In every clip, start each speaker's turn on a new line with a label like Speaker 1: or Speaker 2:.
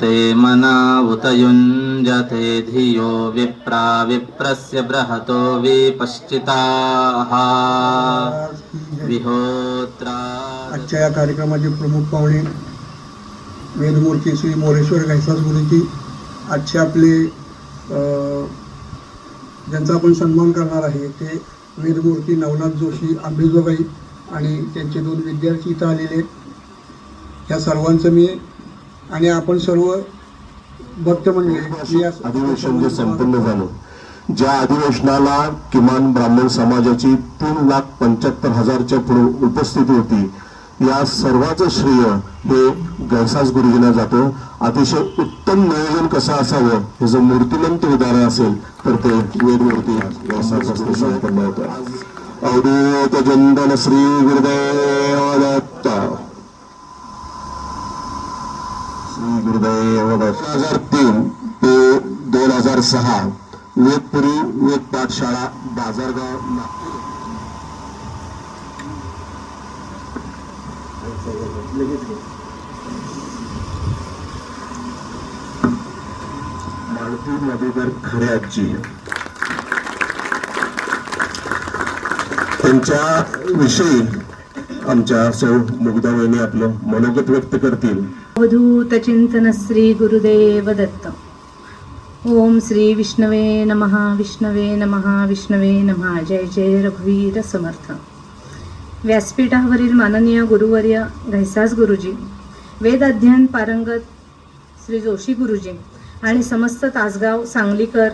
Speaker 1: ते मना उत धियो विप्रा विप्रस्य बृहतो विपश्चिताः। विहोत्रा।
Speaker 2: आजच्या या कार्यक्रमाचे प्रमुख पाहुणे वेदमूर्ती श्री मोरेश्वर घैसास गुरुजी आजचे आपले ज्यांचा आपण सन्मान करणार आहे ते वेदमूर्ती नवनाथ जोशी आंबेजोगाई आणि त्यांचे दोन विद्यार्थी इथं आलेले आहेत. ह्या सर्वांचं मी आणि आपण सर्व भक्त मंडळी मी या-
Speaker 3: अधिवेशन जे संपन्न झालं ज्या अधिवेशनाला किमान ब्राह्मण समाजाची तीन लाख पंच्याहत्तर हजारच्या पुढे उपस्थिती होती या सर्वांचं श्रेय हे गैसास गुरुजींना जातं. अतिशय उत्तम नियोजन कसं असावं हे जर मूर्तिमंत उदाहरण असेल तर ते वेदमूर्ती गैसास हस्ते संपन्न होतं. अवधूत जंदन श्री गुरुदेव दत्त श्री गुरुदेव दोन हजार तीन ते दोन हजार सहा वेदपुरी वेद पाठशाळा बाजारगाव नागपूर. मालती नदीकर खरे आजी त्यांच्या विषयी आमच्या सौ मुग्धा वहिनी आपलं मनोगत व्यक्त करतील.
Speaker 4: अवधूत चिंतन श्री गुरुदेव दत्त ओम श्री विष्णवे नमहा विष्णवे नमहा विष्णवे नमहा जय जय रघुवीर समर्थ। व्यासपीठावरील माननीय गुरुवर्य घैसास गुरुजी वेद अध्ययन पारंगत श्री जोशी गुरुजी आणि समस्त तासगाव सांगलीकर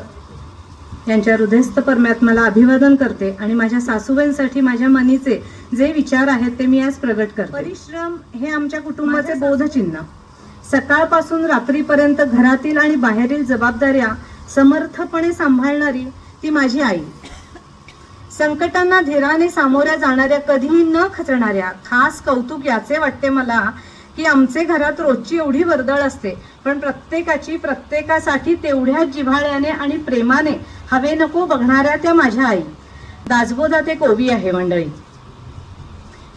Speaker 4: यांच्या हृदयस्थ मला अभिवादन करते आणि माझ्या सासूबाईंसाठी माझ्या मनीचे जे विचार आहेत ते मी आज प्रगट करते. परिश्रम हे आमच्या कुटुंबाचे बोधचिन्ह. सकाळपासून रात्रीपर्यंत घरातील आणि बाहेरील जबाबदाऱ्या समर्थपणे सांभाळणारी ती माझी आई. संकटांना धीराने सामोऱ्या जाणाऱ्या कधीही न खचणाऱ्या खास कौतुक याचे वाटते मला की आमचे घरात रोजची एवढी वर्दळ असते पण प्रत्येकाची प्रत्येकासाठी तेवढ्याच जिव्हाळ्याने आणि प्रेमाने हवे नको बघणाऱ्या त्या माझ्या आई. दाजबोदा ते कोबी आहे मंडळी.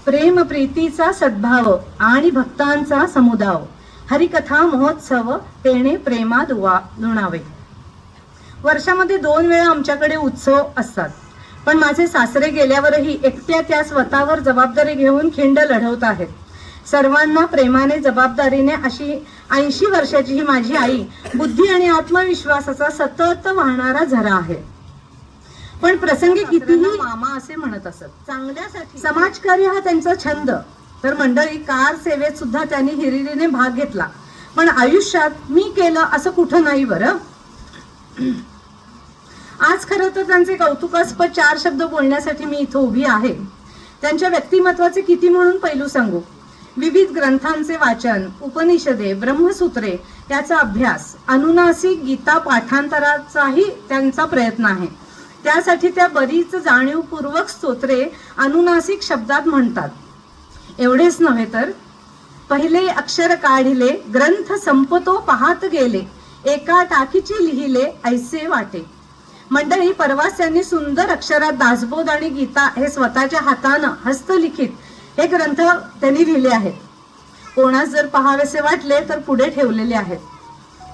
Speaker 4: प्रेम प्रीतीचा सद्भाव आणि भक्तांचा समुदाव. हरिकथा महोत्सव तेणे प्रेमात दुवा दुणावे वर्षामध्ये दोन वेळा आमच्याकडे उत्सव असतात. पण माझे सासरे गेल्यावरही एकट्या त्या स्वतःवर जबाबदारी घेऊन खिंड लढवत आहेत. सर्वांना प्रेमाने जबाबदारीने अशी ऐंशी वर्षाची ही माझी आई बुद्धी आणि आत्मविश्वासाचा सतत वाहणारा झरा आहे. पण प्रसंगी कितीही मामा असे म्हणत असत. चांगल्यासाठी. समाजकार्य हा त्यांचा छंद. तर मंडळी कार सेवेत सुद्धा त्यांनी हिरिरीने भाग घेतला. पण आयुष्यात मी केलं असं कुठं नाही बरं? आज खरं तर त्यांचे कौतुकास्पद चार शब्द बोलण्यासाठी मी इथं उभी आहे. त्यांच्या व्यक्तिमत्वाचे किती म्हणून पैलू सांगू? विविध ग्रंथांचे वाचन उपनिषदे ब्रह्मसूत्रे याचा अभ्यास अनुनासिक गीता पाठांतराचाही त्यांचा प्रयत्न आहे. त्यासाठी त्या बरीच जाणीवपूर्वक स्तोत्रे अनुनासिक शब्दात म्हणतात. एवढेच नव्हे तर पहिले अक्षर काढिले ग्रंथ संपतो पाहत गेले एका टाकीची लिहिले ऐसे वाटे. मंडळी परवास त्यांनी सुंदर अक्षरात दासबोध आणि गीता हे स्वतःच्या हातानं हस्तलिखित हे ग्रंथ त्यांनी लिहिले आहेत. कोणास जर पहावेसे वाटले तर पुढे ठेवलेले आहेत.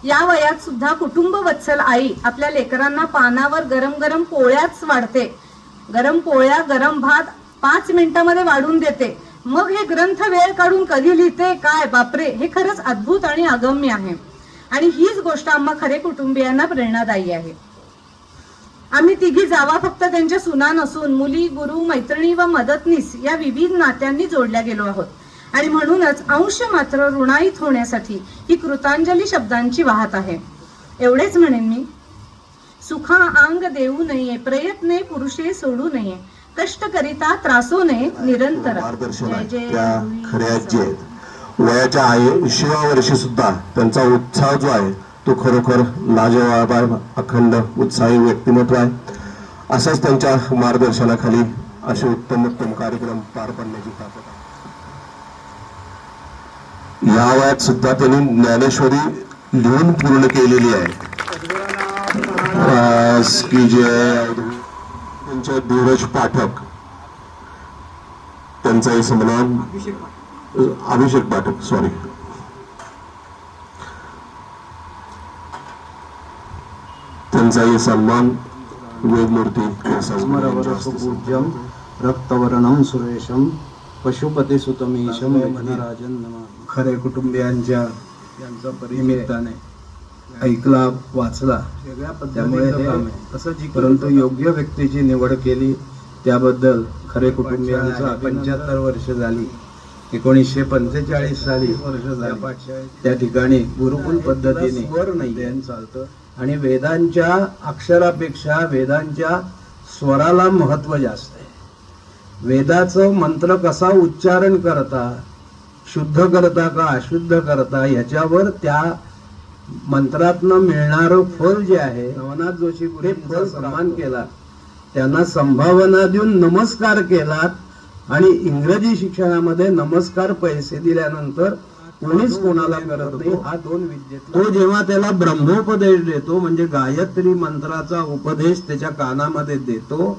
Speaker 4: या वयात सुद्धा कुटुंब वत्सल आई आपल्या लेकरांना पानावर गरम गरम पोळ्याच वाढते. गरम पोळ्या गरम भात पाच मिनिटामध्ये वाढून देते. मग हे ग्रंथ वेळ काढून कधी लिहिते? काय? बापरे! हे खरंच अद्भुत आणि अगम्य आहे. आणि हीच गोष्ट आम्हा खरे कुटुंबियांना प्रेरणादायी आहे. आम्ही तिघी जावा फक्त त्यांच्या सुना नसून मुली गुरु मैत्रिणी व मदतनीस या विविध नात्यांनी जोडल्या गेलो आहोत. आणि म्हणूनच अंश मात्र ऋणाईत होण्यासाठी ही कृतांजली शब्दांची वाहत आहे. एवढेच म्हणेन मी. सुखा अंग देऊ नये प्रयत्ने पुरुषे सोडू नये कष्ट करिता त्रासू नये निरंतर.
Speaker 3: वयाच्या ऐंशीव्या वर्षी सुद्धा त्यांचा उत्साह जो आहे तो खरोखर लाजवाब अखंड उत्साही व्यक्तिमत्व आहे. असंच त्यांच्या मार्गदर्शनाखाली असे उत्तम उत्तम कार्यक्रम पार पाडण्याची ताकद आहे. या वयात सुद्धा त्यांनी ज्ञानेश्वरी लिहून पूर्ण केलेली आहे. त्यांच्या धीरज पाठक त्यांचा सन्मान अभिषेक पाठक सॉरी त्यांचाही सन्मान वेदमूर्ती
Speaker 5: रक्तवर्णम सुरेशम पशुपतीसुतमीशम विघ्नराजन नमः। खरे कुटुंबियांच्या निमित्ताने ऐकला वाचला. त्यामुळे हे परंतु योग्य व्यक्तीची निवड केली त्याबद्दल खरे कुटुंबियांचा पंच्याहत्तर वर्ष झाली. एकोणीसशे पंचेचाळीस साली त्या ठिकाणी गुरुकुल पद्धतीने चालतं. आणि वेदांच्या अक्षरापेक्षा वेदांच्या स्वराला महत्त्व जास्त आहे. वेदाचं मंत्र कसा उच्चारण करता शुद्ध करता का अशुद्ध करता ह्याच्यावर त्या मंत्रातनं मिळणारं फल जे आहे नवनाथ जोशी पुढे फल सन्मान केला. त्यांना संभावना देऊन नमस्कार केलात आणि इंग्रजी शिक्षणामध्ये नमस्कार पैसे दिल्यानंतर कोणीच कोणाला करत नाही. हा दोन विद्येत तो जेव्हा त्याला ब्रह्मोपदेश देतो म्हणजे गायत्री मंत्राचा उपदेश त्याच्या कानामध्ये देतो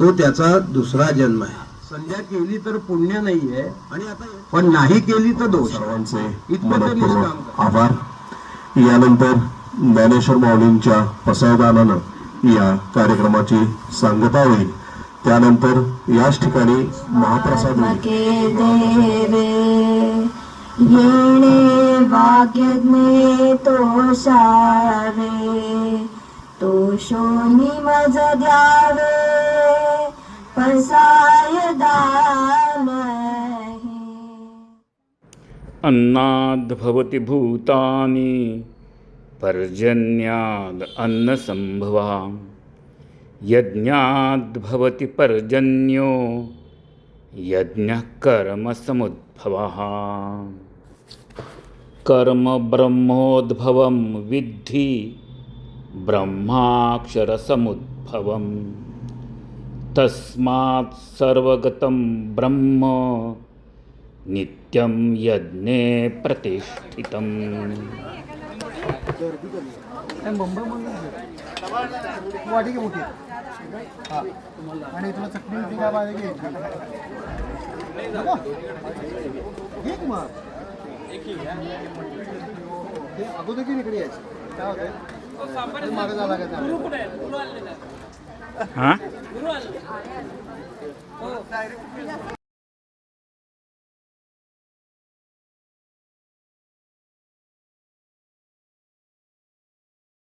Speaker 5: तो त्याचा दुसरा जन्म आहे. संध्या केली तर पुण्य नाहीये आणि आता पण नाही केली तर दोष.
Speaker 3: सर्वांचे मनपूर्वक आभार. यानंतर ज्ञानेश्वर माऊलींच्या पसायदानानं या कार्यक्रमाची सांगता होईल. त्यानंतर याच ठिकाणी महाप्रसाद
Speaker 6: येणे भाग्यज्ञे तोषावे तोषोनी मज द्यावे. पसाय दान
Speaker 7: अन्नाद्भवति भूतानि पर्जन्याद् अन्नसम्भवा यज्ञाद्भवति पर्जन्यो यज्ञः कर्मसमुद्भवः। कर्म ब्रह्मोद्भवं विद्धि ब्रह्माक्षरसमुद्भवम्। तस्मात् सर्वगतं ब्रह्म नित्यं यज्ञे प्रतिष्ठितम्।
Speaker 5: अगोदर की इकडे यायचं काय होतंय? मागं जावं लागेल
Speaker 7: हां